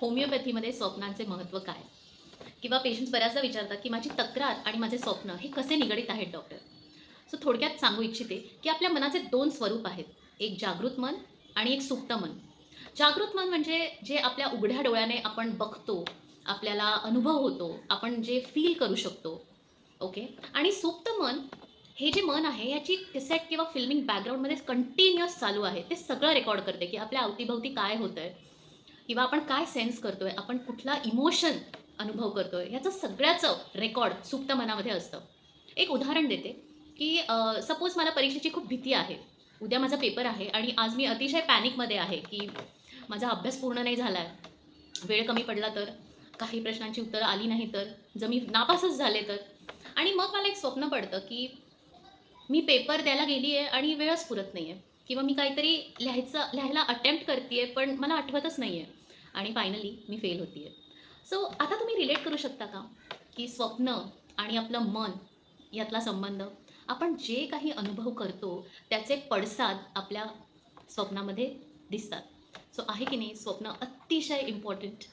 होमिओपॅथीमध्ये स्वप्नांचे महत्त्व काय? किंवा पेशंट्स बऱ्याचदा विचारतात की माझी तक्रार आणि माझे स्वप्न हे कसे निगडीत आहेत डॉक्टर सो थोडक्यात सांगू इच्छिते की आपल्या मनाचे दोन स्वरूप आहेत. एक जागृत मन आणि एक सुप्त मन. जागृत मन म्हणजे जे आपल्या उघड्या डोळ्याने आपण बघतो आपल्याला अनुभव होतो आपण जे फील करू शकतो. ओके आणि सुप्त मन हे जे मन आहे याची किसेट किंवा फिल्मिंग बॅकग्राऊंडमध्ये कंटिन्युअस चालू आहे. ते सगळं रेकॉर्ड करते की आपल्या अवतीभवती काय होतं आहे किंवा आपण काय सेन्स करतोय आपण कुठला इमोशन अनुभव करतोय ह्याचं सगळ्याचं रेकॉर्ड सुप्त मनामध्ये असतं. एक उदाहरण देते की सपोज मला परीक्षेची खूप भीती आहे. उद्या माझा पेपर आहे आणि आज मी अतिशय पॅनिकमध्ये आहे की माझा अभ्यास पूर्ण नाही झाला आहे वेळ कमी पडला तर काही प्रश्नांची उत्तरं आली नाही तर जर मी नापासच झाले तर. आणि मग मला एक स्वप्न पडतं की मी पेपर द्यायला गेली आहे आणि वेळच पुरत नाही आहे किंवा मी काहीतरी लिहायचं लिहायला अटेम्प्ट करते आहे पण मला आठवतच नाही आहे आणि फायनली मी फेल होती आहे सो आता तुम्ही रिलेट करू शकता का? की स्वप्न आणि आपलं मन यातला संबंध आपण जे काही अनुभव करतो त्याचे पडसाद आपल्या स्वप्नामध्ये दिसतात. सो आहे की नाही? स्वप्न अतिशय इम्पॉर्टंट